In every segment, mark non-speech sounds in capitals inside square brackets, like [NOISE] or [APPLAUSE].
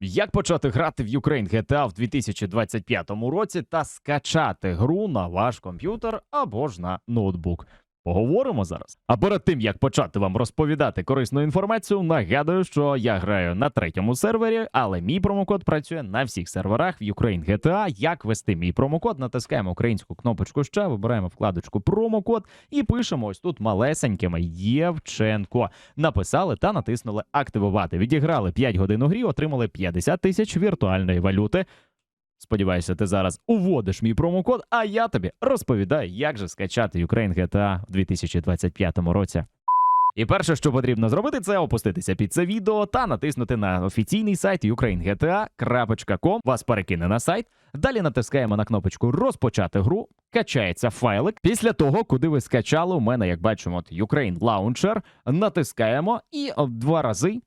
Як почати грати в Ukraine GTA в 2025 році та скачати гру на ваш комп'ютер або ж на ноутбук? Поговоримо зараз. А перед тим як почати вам розповідати корисну інформацію, нагадую, що я граю на третьому сервері, але мій промокод працює на всіх серверах в Ukraine GTA. Як ввести мій промокод? Натискаємо українську кнопочку ще, вибираємо вкладочку промокод і пишемо ось тут малесенькими Євченко. Написали та натиснули активувати. Відіграли 5 годин у грі, отримали 50 тисяч віртуальної валюти. Сподіваюся, ти зараз уводиш мій промокод, а я тобі розповідаю, як же скачати Ukraine GTA в 2025 році. І перше, що потрібно зробити, це опуститися під це відео та натиснути на офіційний сайт ukrainegta.com. Вас перекине на сайт. Далі натискаємо на кнопочку Розпочати гру. Качається файлик. Після того, куди ви скачали, у мене, як бачимо, от Ukraine Launcher. Натискаємо і два рази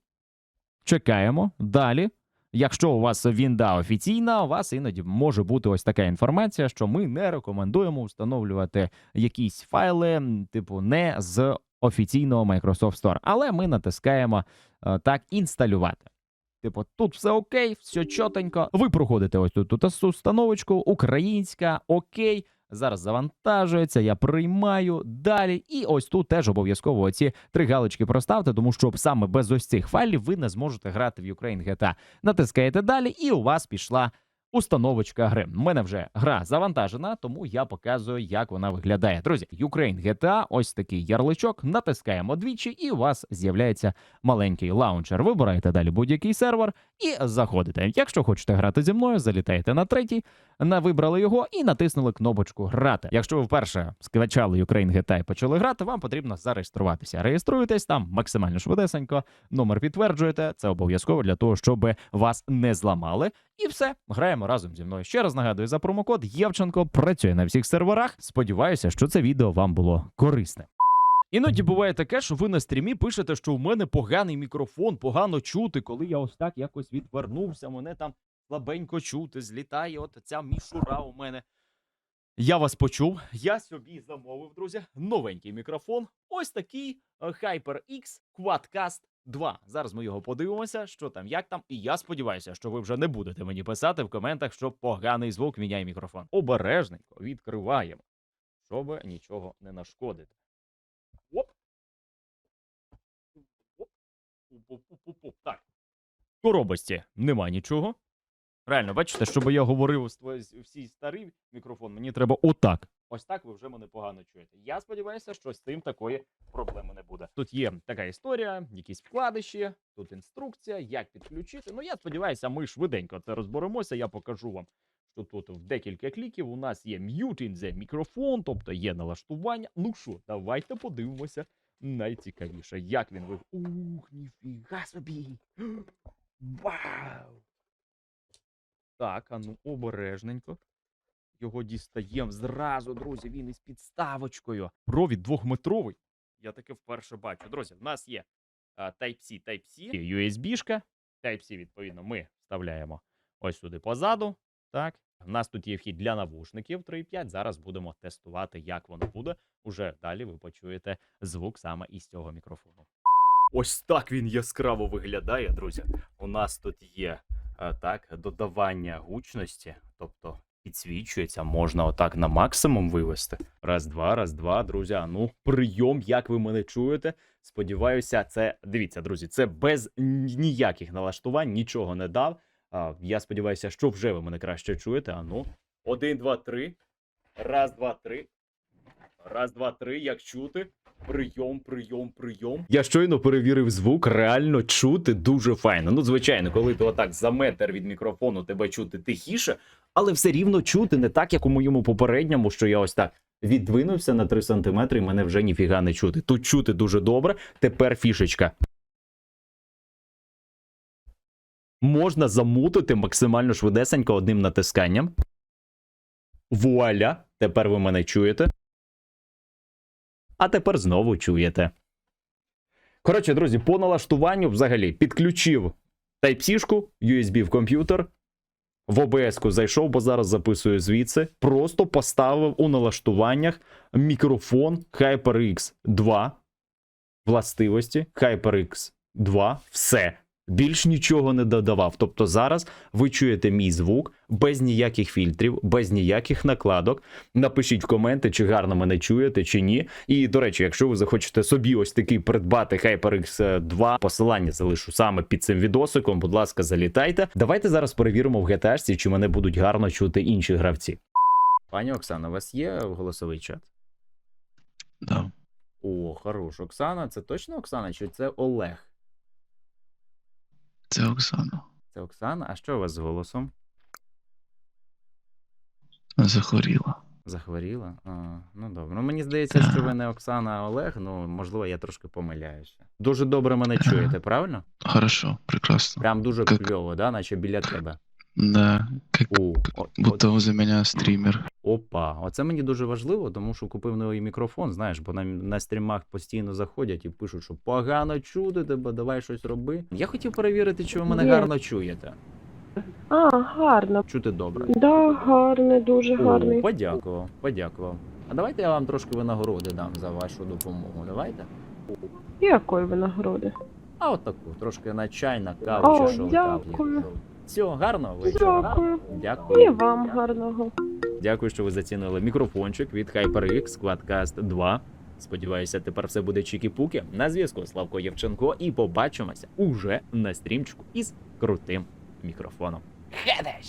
чекаємо. Далі. Якщо у вас Вінда офіційна, у вас іноді може бути ось така інформація, що ми не рекомендуємо встановлювати якісь файли, типу, не з офіційного Microsoft Store. Але ми натискаємо е, так інсталювати. Типу, тут все окей, все чотенько. Ви проходите ось тут, тут установочку, українська, окей. Зараз завантажується, я приймаю далі. І ось тут теж обов'язково ці три галочки проставте, тому що саме без ось цих файлів ви не зможете грати в Ukraine GTA. Натискаєте далі, і у вас пішла установочка гри. У мене вже гра завантажена, тому я показую, як вона виглядає. Друзі, Ukraine GTA, ось такий ярличок. Натискаємо двічі, і у вас з'являється маленький лаунчер. Вибираєте далі будь-який сервер і заходите. Якщо хочете грати зі мною, залітаєте на третій, на вибрали його і натиснули кнопочку Грати. Якщо ви вперше скачали Ukraine GTA і почали грати, вам потрібно зареєструватися. Реєструєтесь там максимально швидесенько, номер підтверджуєте. Це обов'язково для того, щоб вас не зламали. І все, граємо разом зі мною. Ще раз нагадую за промокод Євченко працює на всіх серверах. Сподіваюся, що це відео вам було корисне. Іноді буває таке, що ви на стрімі пишете, що у мене поганий мікрофон, погано чути, коли я ось так якось відвернувся, мене там слабенько чути, злітає от ця мішура у мене. Я вас почув. Я собі замовив, друзі, новенький мікрофон. Ось такий е, HyperX Quadcast 2. Зараз ми його подивимося, що там, як там. І я сподіваюся, що ви вже не будете мені писати в коментах, що поганий звук міняє мікрофон. Обережненько відкриваємо, щоб нічого не нашкодити. Оп. Оп. Оп-оп-оп-оп. Так. В коробочці нема нічого. Реально, бачите, щоб я говорив з всій старий мікрофон, мені треба отак. Ось так ви вже мене погано чуєте. Я сподіваюся, що з цим такої проблеми не буде. Тут є така історія, якісь вкладиші, тут інструкція, як підключити. Ну я сподіваюся, ми швиденько це розберемося. Я покажу вам, що тут в декілька кліків у нас є muting the мікрофон, тобто є налаштування. Ну що, давайте подивимося найцікавіше, як він ви. Ух, ніфіга собі! [GASPS] Вау! Так, а ну обережненько. Його дістаємо зразу, друзі. Він із підставочкою. Провід двохметровий. Я таке вперше бачу. Друзі, в нас є а, Type-C, Type-C, USB-шка. Type-C, відповідно, ми вставляємо ось сюди позаду. Так. В нас тут є вхід для навушників 3.5. Зараз будемо тестувати, як воно буде. Уже далі ви почуєте звук саме із цього мікрофону. Ось так він яскраво виглядає, друзі. У нас тут є а, так, додавання гучності, тобто підсвічується, можна отак на максимум вивести. Раз, два, раз, два, друзі. Ну, прийом, як ви мене чуєте. Сподіваюся, це дивіться, друзі, це без ніяких налаштувань, нічого не дав. А, я сподіваюся, що вже ви мене краще чуєте. А ну, один, два, три. Раз, два, три. Раз, два, три. Як чути? Прийом, прийом, прийом. Я щойно перевірив звук, реально чути дуже файно. Ну, звичайно, коли ти отак за метр від мікрофону тебе чути тихіше, але все рівно чути не так, як у моєму попередньому, що я ось так віддвинувся на 3 сантиметри, і мене вже ніфіга не чути. Тут чути дуже добре. Тепер фішечка. Можна замутити максимально швидесенько одним натисканням. Вуаля! Тепер ви мене чуєте. А тепер знову чуєте. Коротше, друзі, по налаштуванню взагалі підключив Type-C-шку, USB в комп'ютер. В ОБС-ку зайшов, бо зараз записую звідси. Просто поставив у налаштуваннях мікрофон HyperX 2. Властивості HyperX 2. Все. Більш нічого не додавав. Тобто зараз ви чуєте мій звук без ніяких фільтрів, без ніяких накладок. Напишіть в коменти, чи гарно мене чуєте, чи ні. І до речі, якщо ви захочете собі ось такий придбати HyperX 2, посилання залишу саме під цим відосиком. Будь ласка, залітайте. Давайте зараз перевіримо в GTA, чи мене будуть гарно чути інші гравці. Пані Оксана, у вас є голосовий чат? Да. О, хорош. Оксана, це точно Оксана, чи це Олег? Це Оксана. Це Оксана. А що у вас з голосом? Захворіла. Захворіла? А, ну добре. Ну мені здається, що ви не Оксана, а Олег. Ну, можливо, я трошки помиляюся. Дуже добре мене чуєте, правильно? Хорошо, прекрасно. Прям дуже Как- кльово, да? наче біля тебе. Да, как О, о, будто возле меня стример. Опа, оце мені дуже важливо, тому що купив новий мікрофон, знаєш, бо на, на стрімах постійно заходять і пишуть, що погано чути тебе, давай щось роби. Я хотів перевірити, чи ви мене Ні. гарно чуєте. А, гарно. Чути добре. Да, гарний, дуже О, подякував, подякував. А давайте я вам трошки винагороди дам за вашу допомогу. Давайте. Якої винагороди? А от таку, трошки на чай, на каву О, чи що дякую. Все, гарного вечора. Дякую. Дякую. І вам гарного. Дякую, що ви зацінили мікрофончик від HyperX Quadcast 2. Сподіваюся, тепер все буде чікі-пуки. На зв'язку Славко Євченко і побачимося уже на стрімчику із крутим мікрофоном. Хедеш!